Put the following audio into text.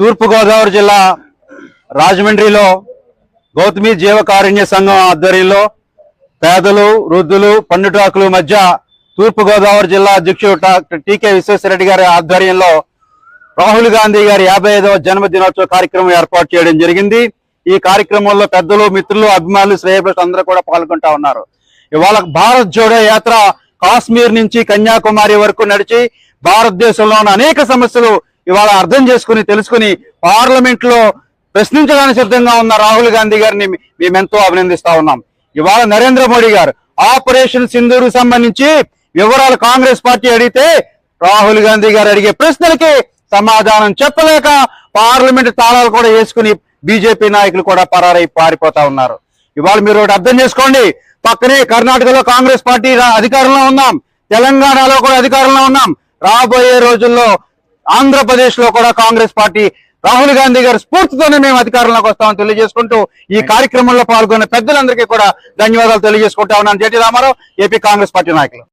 తూర్పుగోదావరి జిల్లా రాజమండ్రిలో గౌతమి జీవకారుణ్య సంఘం ఆధ్వర్యంలో పేదలు వృద్ధులు పండుటాకులు మధ్య తూర్పుగోదావరి జిల్లా అధ్యక్షుడు డాక్టర్ టీకే విశ్వేశ్వరరెడ్డి గారి ఆధ్వర్యంలో రాహుల్ గాంధీ గారి యాభై ఐదవ జన్మదినోత్సవ కార్యక్రమం ఏర్పాటు చేయడం జరిగింది. ఈ కార్యక్రమంలో పెద్దలు మిత్రులు అభిమానులు శ్రేయభ్రష్ అందరూ కూడా పాల్గొంటా ఉన్నారు. ఇవాళ భారత్ జోడో యాత్ర కాశ్మీర్ నుంచి కన్యాకుమారి వరకు నడిచి భారతదేశంలో అనేక సమస్యలు ఇవాళ అర్థం చేసుకుని తెలుసుకుని పార్లమెంట్లో ప్రశ్నించడానికి సిద్ధంగా ఉన్న రాహుల్ గాంధీ గారిని మేమెంతో అభినందిస్తా ఉన్నాం. ఇవాళ నరేంద్ర మోడీ గారు ఆపరేషన్ సింధూరు సంబంధించి వివరాలు కాంగ్రెస్ పార్టీ అడిగితే రాహుల్ గాంధీ గారు అడిగే ప్రశ్నలకి సమాధానం చెప్పలేక పార్లమెంట్ తాళాలు కూడా వేసుకుని బీజేపీ నాయకులు కూడా పరారై పారిపోతా ఉన్నారు. ఇవాళ మీరు ఒకటి అర్థం చేసుకోండి. పక్కనే కర్ణాటకలో కాంగ్రెస్ పార్టీ అధికారంలో ఉన్నాం. తెలంగాణలో కూడా అధికారంలో ఉన్నాం. రాబోయే రోజుల్లో ఆంధ్రప్రదేశ్లో కూడా కాంగ్రెస్ పార్టీ రాహుల్ గాంధీ గారి స్ఫూర్తితోనే మేము అధికారంలోకి వస్తామని తెలియజేసుకుంటూ ఈ కార్యక్రమంలో పాల్గొన్న పెద్దలందరికీ కూడా ధన్యవాదాలు తెలియజేసుకుంటా ఉన్నాను. J T Ramarao AP Congress party నాయకులు.